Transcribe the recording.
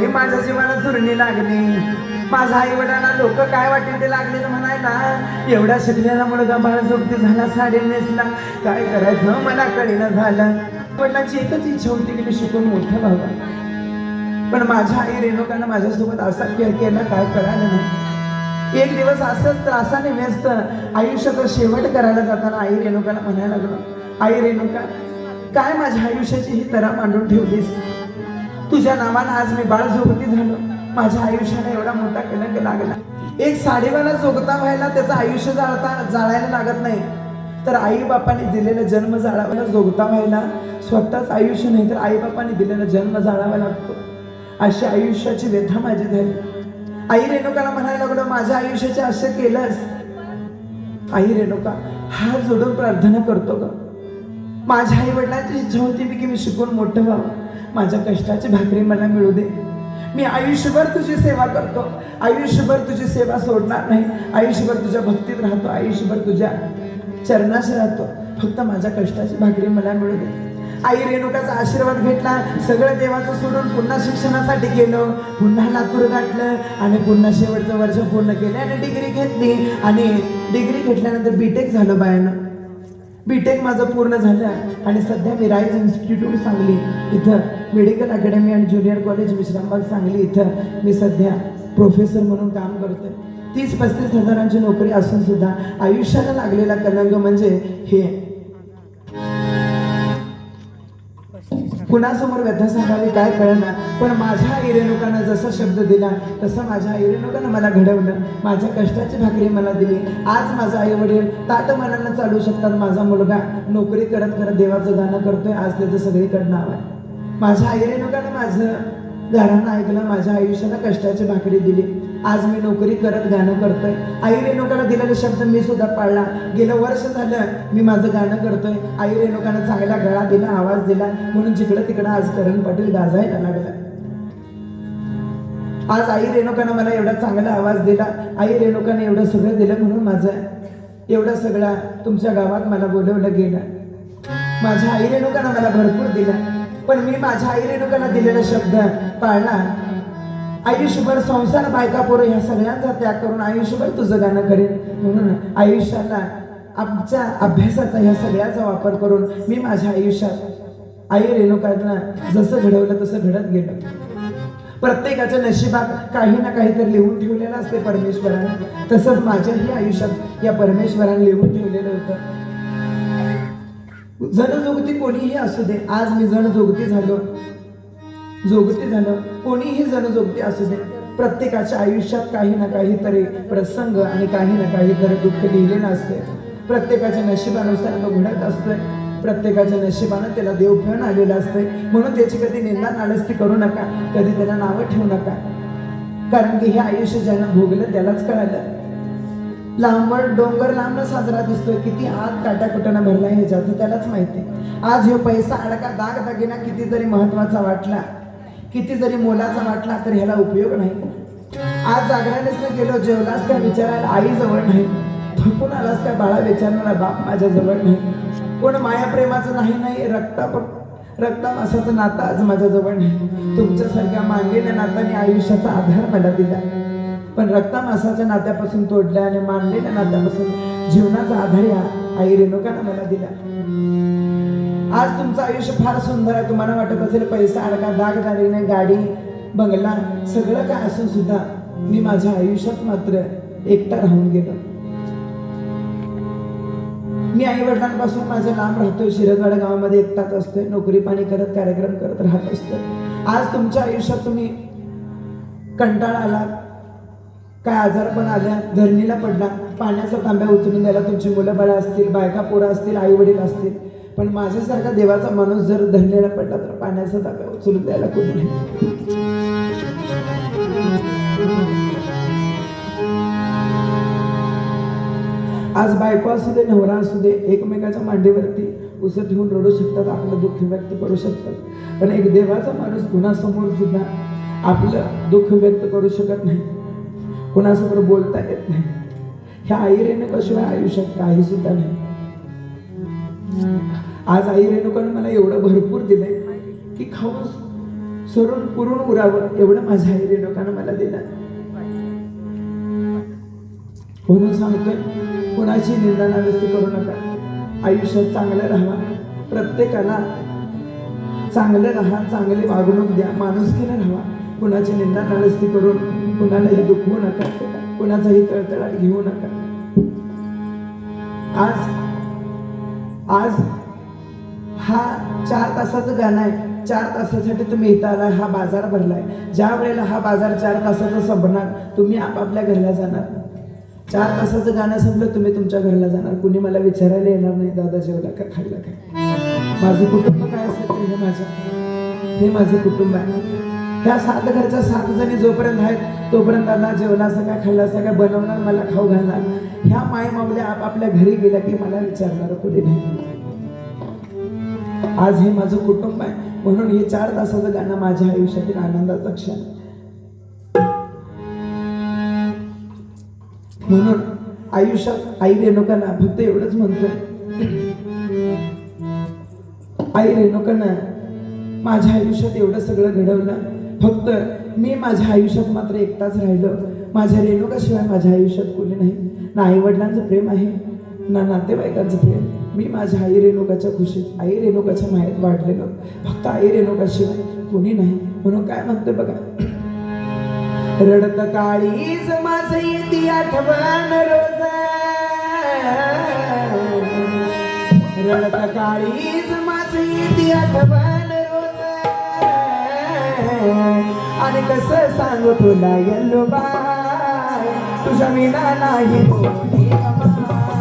हे माझ्या जीवाला चुरणी लागली. माझ्या आई वडिलांना लोक काय वाटेल ते लागले तर म्हणायला एवढा शिकलेला मुलगा बाळ झोपती झाला साडी नेसला. काय करायचं? मला कळेना झालं. वडिलांची एकच इच्छा होती की मी शिकून मोठं व्हावं. पण माझ्या आई रेणुकानं माझ्यासोबत असा खेळ केला काय करायला नाही. एक दिवस असंच त्रासाने व्यस्त आयुष्याचा शेवट करायला जाताना आई रेणुकाला म्हणायला लागलो आई रेणुका काय माझ्या आयुष्याची ही तरा मांडून ठेवलीस? तुझ्या नावानं आज मी बाळ झोपती झालो. माझ्या आयुष्याला एवढा मोठा कलंक लागला. एक साडेवाला जोगता व्हायला त्याचं आयुष्य जाळता जाळायला लागत नाही. तर आई बापाने दिलेला जन्म जाळावायला जोगता व्हायला स्वतःच आयुष्य नाही तर आई बापाने दिलेला जन्म जाळावा लागतो. अशी आयुष्याची व्यथा माझी झाली. आई रेणुकाला म्हणायला लागलो माझ्या आयुष्याचे असं केलंस. आई रेणुका हात जोडून प्रार्थना करतो ग. माझ्या आई वडिलांची इच्छा होती की मी शिकून मोठं व्हावं. माझ्या कष्टाची भाकरी मला मिळू दे. मी आयुष्यभर तुझी सेवा करतो. आयुष्यभर तुझी सेवा सोडणार नाही. आयुष्यभर तुझ्या भक्तीत राहतो. आयुष्यभर तुझ्या चरणाशी राहतो. फक्त माझ्या कष्टाची भाकरी मला मिळू दे. आई रेणुकाचा आशीर्वाद घेतला. सगळं देवाचं सोडून पुन्हा शिक्षणासाठी गेलो. पुन्हा लातूर गाठलं आणि पुन्हा शेवटचं वर्ष पूर्ण केलं आणि डिग्री घेतली. आणि डिग्री घेतल्यानंतर बीटेक झालं बायानं बीटेक माझं पूर्ण झालं आणि सध्या मी राईज इन्स्टिट्यूट सांगली इथं. मेडिकल अकॅडमी आणि ज्युनियर कॉलेज विश्रामबाग सांगली इथं मी सध्या प्रोफेसर म्हणून काम करतोय. तीस पस्तीस हजारांची नोकरी असून सुद्धा आयुष्याला लागलेला कलंग म्हणजे हे. कुणासमोर व्यथा सांगावी काय कळणार? पण माझ्या आई रेणुकानं जसा शब्द दिला तसं माझ्या आई रेणुकानं मला घडवलं. माझ्या कष्टाची भाकरी मला दिली. आज माझा आई वडील ताट मनानं चालू शकतात माझा मुलगा. नोकरी करत करत देवाचं गाणं करतोय. आज त्याचं सगळीकडनं नाव आहे. माझ्या आई रेणुकानं माझं घरानं ऐकलं. माझ्या आयुष्याला कष्टाची भाकरी दिली. आज मी नोकरी करत गाणं करतोय. आई रेणुकाला दिलेला शब्द मी सुद्धा पाळला. गेलं वर्ष झालं मी माझं गाणं करतोय. आई रेणुकानं चांगला गळा दिला आवाज दिला. म्हणून जिकडं तिकडं आज करण पाटील गाजायला लागला. आज आई रेणुकानं मला एवढा चांगला आवाज दिला. आई रेणुकानं एवढं सगळं दिलं म्हणून माझं एवढं सगळं तुमच्या गावात मला बोलवलं गेलं. माझ्या आई रेणुकानं मला भरपूर दिलं. पण मी माझ्या आई रेणुकाला दिलेला शब्द पाळला आयुष्यभर संसार बायका पोरं ह्या सगळ्यांचा त्याग करून आयुष्यभर तुझं गाणं करेन. म्हणून आयुष्याला आमच्या अभ्यासाचा ह्या सगळ्याचा वापर करून मी माझ्या आयुष्यात आई रेणुकांना जसं घडवलं तसं घडत गेलं. प्रत्येकाच्या नशिबात काही ना काहीतरी लिहून ठेवलेलं असते परमेश्वराने. तसंच माझ्याही आयुष्यात या परमेश्वराने लिहून ठेवलेलं होतं. जनजोगती कोणीही असू दे आज मी जनजोगती झालो. जोगती झालं कोणीही जनजोगती असू दे. प्रत्येकाच्या आयुष्यात काही ना काहीतरी प्रसंग आणि काही ना काहीतरी दुःख लिहिलेलं असते प्रत्येकाच्या नशिबानुसार तो घडत असतोय. प्रत्येकाच्या नशिबानं त्याला देव घेऊन आलेलं असतंय. म्हणून त्याची कधी निंदा नालस्ती करू नका. कधी त्याला नावं ठेवू नका. कारण की हे आयुष्य ज्यानं भोगलं त्यालाच कळालं. लांबण डोंगर लांब साजरा दिसतोय. किती आत काटाकुटानं भरला हे ज्याचं त्यालाच माहिती. आज ह्यो पैसा अडका दाग दागिना किती जरी महत्त्वाचा वाटला. किती जरी मोलाचा वाटला तर ह्याला उपयोग नाही. आज जागरानेच गेलो जेवलास काय विचारायला आई जवळ नाही. थकून आलास काय बाळा विचारणारा बाप माझ्या जवळ नाही. कोण माया प्रेमाचं नाही नाही रक्ता रक्ता मासाचं नातं आज माझ्या जवळ नाही. तुमच्यासारख्या मानलेल्या नात्याने आयुष्याचा आधार मला दिला. पण रक्ता मासाच्या नात्यापासून तोडल्या आणि मानलेल्या नात्यापासून जीवनाचा आधार या आई रेणुकानं मला दिला. आज तुमचं आयुष्य फार सुंदर आहे. तुम्हाला वाटत असेल पैसा अडका दागदारीने गाडी बंगला सगळं काय असून सुद्धा मी माझ्या आयुष्यात मात्र एकटा राहून गेलो. मी आई वडिलांपासून माझ्या लांब राहतोय. शिरदवाडा गावामध्ये एकटाच असतोय. नोकरी पाणी करत कार्यक्रम करत राहत असतोय. आज तुमच्या आयुष्यात तुम्ही कंटाळा आला काय आजारपण आल्या धरणीला पडला पाण्याचा तांब्या उचलून द्यायला तुमची मुलं बाळं असतील बायका पोरं असतील आई वडील असतील पण माझ्यासारखा देवाचा माणूस जर धरलेला पडला तर पाण्याचा तांब्या उचलून द्यायला कोणी नाही. आज बायको असू दे नवरा असू दे एकमेकाच्या मांडीवरती उसं ठेवून रडू शकतात आपलं दुःख व्यक्त करू शकतात. पण एक देवाचा माणूस कुणासमोर सुद्धा आपलं दुःख व्यक्त करू शकत नाही. कुणासमोर बोलता येत नाही. ह्या आई रेणुकाशिवाय आयुष्यात काही सुद्धा नाही. आज आई रेणुकानं मला एवढं भरपूर दिलंय की खाऊन सोडून पुरून उरावं एवढं माझ्या आई रेणुकानं मला दिलं. म्हणून सांगतोय? कुणाची निंदा नावस्ती करू नका. आयुष्यात चांगलं राहा. प्रत्येकाला चांगलं राहा चांगली वागणूक द्या. माणुसकीनं राहा. कुणाची निंदा नावस्ती करून कुणालाही दुखवू नका. कुणाचाही तळतळाट घेऊ नका. आज आज हा चार तासाचं गाणं आहे. चार तासासाठी तुम्ही इथं आला हा बाजार भरलाय. ज्या वेळेला हा बाजार चार तासाचा संपणार तुम्ही आपापल्या घरला जाणार. चार तासाचं गाणं संपलं तुम्ही तुमच्या घरला जाणार. कुणी मला विचारायला येणार नाही दादा जेवला का खाल्लं काय माझं कुटुंब काय असेल हे माझं. हे माझं कुटुंब आहे. त्या सात घरच्या सात जणी जोपर्यंत आहेत तोपर्यंत दादा जेवला काय खाल्लं असं काय बनवणार मला खाऊ घालणार. ह्या माय मावल्या आपापल्या घरी गेल्या की मला विचारणार कुठे नाही. आज हे माझं कुटुंब आहे. म्हणून हे चार तासाचं गाणं माझ्या आयुष्यातील आनंदाचा क्षण म्हणून आयुष्यात आई रेणुकांना फक्त एवढंच म्हणतोय. आई रेणुकांना माझ्या आयुष्यात एवढं सगळं घडवलं. फक्त मी माझ्या आयुष्यात मात्र एकटाच राहिलो. माझ्या रेणुकाशिवाय माझ्या आयुष्यात कोणी नाही. ना आई वडिलांचं प्रेम आहे ना नातेवाईकांचं प्रेम मी माझ्या आई रेणुकाच्या खुशीत आई रेणुकाच्या माहेत वाढलेलो. फक्त आई रेणुकाशिवाय कोणी नाही. म्हणून काय म्हणते बघा. रडत काळीच माझ येते आठवण रोज. रडत काळीच माझ येते आठवण रोज. आणि कसं सांगू तुला यल्लो बाय तुझ्या विना नाही